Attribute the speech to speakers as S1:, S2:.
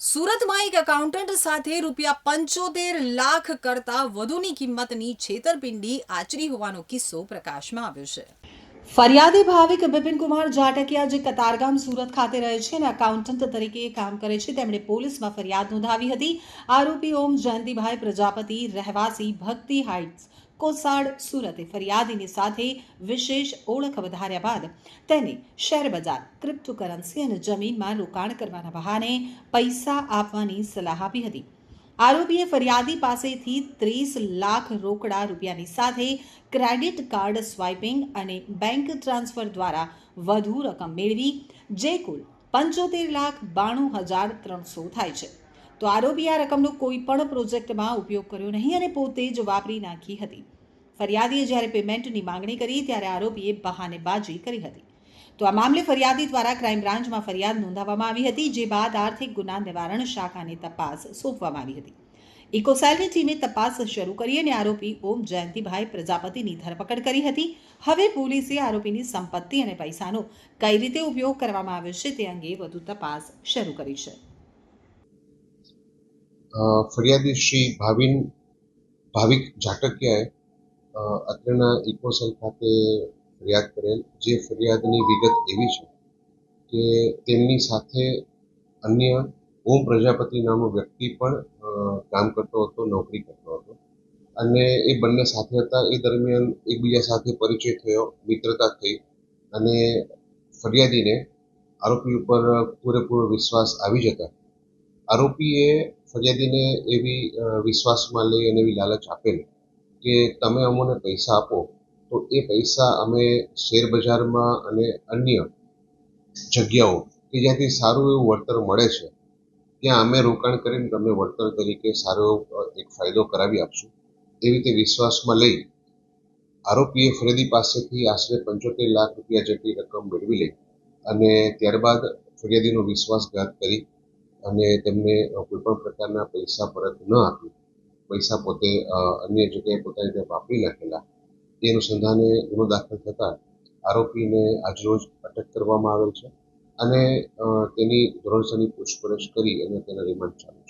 S1: સુરતમાં એક એકાઉન્ટન્ટ સાથે રૂપિયા પંચોતેર લાખ કરતા વધુની કિંમતની છેતરપિંડી આચરી હોવાનો કિસ્સો પ્રકાશમાં આવ્યો છે. ફરિયાદી ભાવિક બિપિનકુમાર જાટકિયા જે કતારગામ સુરત ખાતે રહે છે અને એકાઉન્ટન્ટ તરીકે કામ કરે છે, તેમણે પોલીસમાં ફરિયાદ નોંધાવી હતી. આરોપી ઓમ જયંતિભાઈ પ્રજાપતિ રહેવાસી ભક્તિ હાઇટ્સ, કોસાડ, સુરતે ફરિયાદીની સાથે વિશેષ ઓળખ વધાર્યા બાદ તેને શેરબજાર ક્રિપ્ટોકરન્સી અને જમીનમાં રોકાણ કરવાના બહાને પૈસા આપવાની સલાહ આપી હતી. આરોપીએ ફરિયાદી પાસેથી ત્રીસ લાખ રોકડા રૂપિયાની સાથે ક્રેડિટ કાર્ડ સ્વાઇપિંગ અને બેંક ટ્રાન્સફર દ્વારા વધુ રકમ મેળવી, જે કુલ પંચોતેર લાખ બાણું હજાર ત્રણસો થાય છે. તો આરોપીએ આ રકમનો કોઈ પણ પ્રોજેક્ટમાં ઉપયોગ કર્યો નહીં અને પોતે જ વાપરી નાખી હતી. ફરિયાદીએ જ્યારે પેમેન્ટની માંગણી કરી, ત્યારે આરોપીએ બહાનેબાજી કરી હતી. તો આ મામલે ફરિયાદી દ્વારા ક્રાઇમ બ્રાન્ચમાં ફરિયાદ નોંધાવવામાં આવી હતી, જે બાદ આર્થિક ગુના નિવારણ શાખાને તપાસ સોંપવામાં આવી હતી. ઇકોસેલની ટીમે તપાસ શરૂ કરી અને આરોપી ઓમ જયંતિભાઈ પ્રજાપતિની ધરપકડ કરી હતી. હવે પોલીસે આરોપીની સંપત્તિ અને પૈસાનો કઈ રીતે ઉપયોગ કરવામાં આવ્યો છે તે અંગે વધુ તપાસ શરૂ કરી છે.
S2: ફરિયાદી શ્રી ભાવિન ભાવિક જાટકિયાએ અત્રેના ઇકોસેલ ખાતે ફરિયાદ કરેલ. જે ફરિયાદની વિગત એવી છે કે તેમની સાથે અન્ય ઓમ પ્રજાપતિ નામનો વ્યક્તિ પણ કામ કરતો હતો, નોકરી કરતો હતો. અને એ બંને સાથે હતા. એ દરમિયાન એકબીજા સાથે પરિચય થયો, મિત્રતા થઈ અને ફરિયાદીને આરોપી ઉપર પૂરેપૂરો વિશ્વાસ આવી જતા. આરોપીએ ફરિયાદીને એવી વિશ્વાસમાં લઈ અને એવી લાલચ આપેલી કે તમે અમને પૈસા આપો તો એ પૈસા અમે શેર બજારમાં અને અન્ય જગ્યાઓ કે જ્યાંથી સારું એવું વળતર મળે છે, ત્યાં અમે રોકાણ કરીને તમને વળતર તરીકે સારો એવો એક ફાયદો કરાવી આપશું. એવી રીતે વિશ્વાસમાં લઈ આરોપીએ ફરિયાદી પાસેથી આશરે પંચોતેર લાખ રૂપિયા જેટલી રકમ મેળવી લઈ અને ત્યારબાદ ફરિયાદીનો વિશ્વાસઘાત કરી અને તેમને કોઈપણ કોઈ પણ પ્રકારના પૈસા પરત ન આપી. પૈસા પોતે અન્ય જગ્યાએ પોતાની રીતે વાપરી નાખેલા. એ અનુસંધાને ગુનો દાખલ થતાં આરોપીને આજરોજ અટક કરવામાં આવેલ છે અને તેની ધોરણસરની પૂછપરછ કરી અને તેના રિમાન્ડ ચાલુ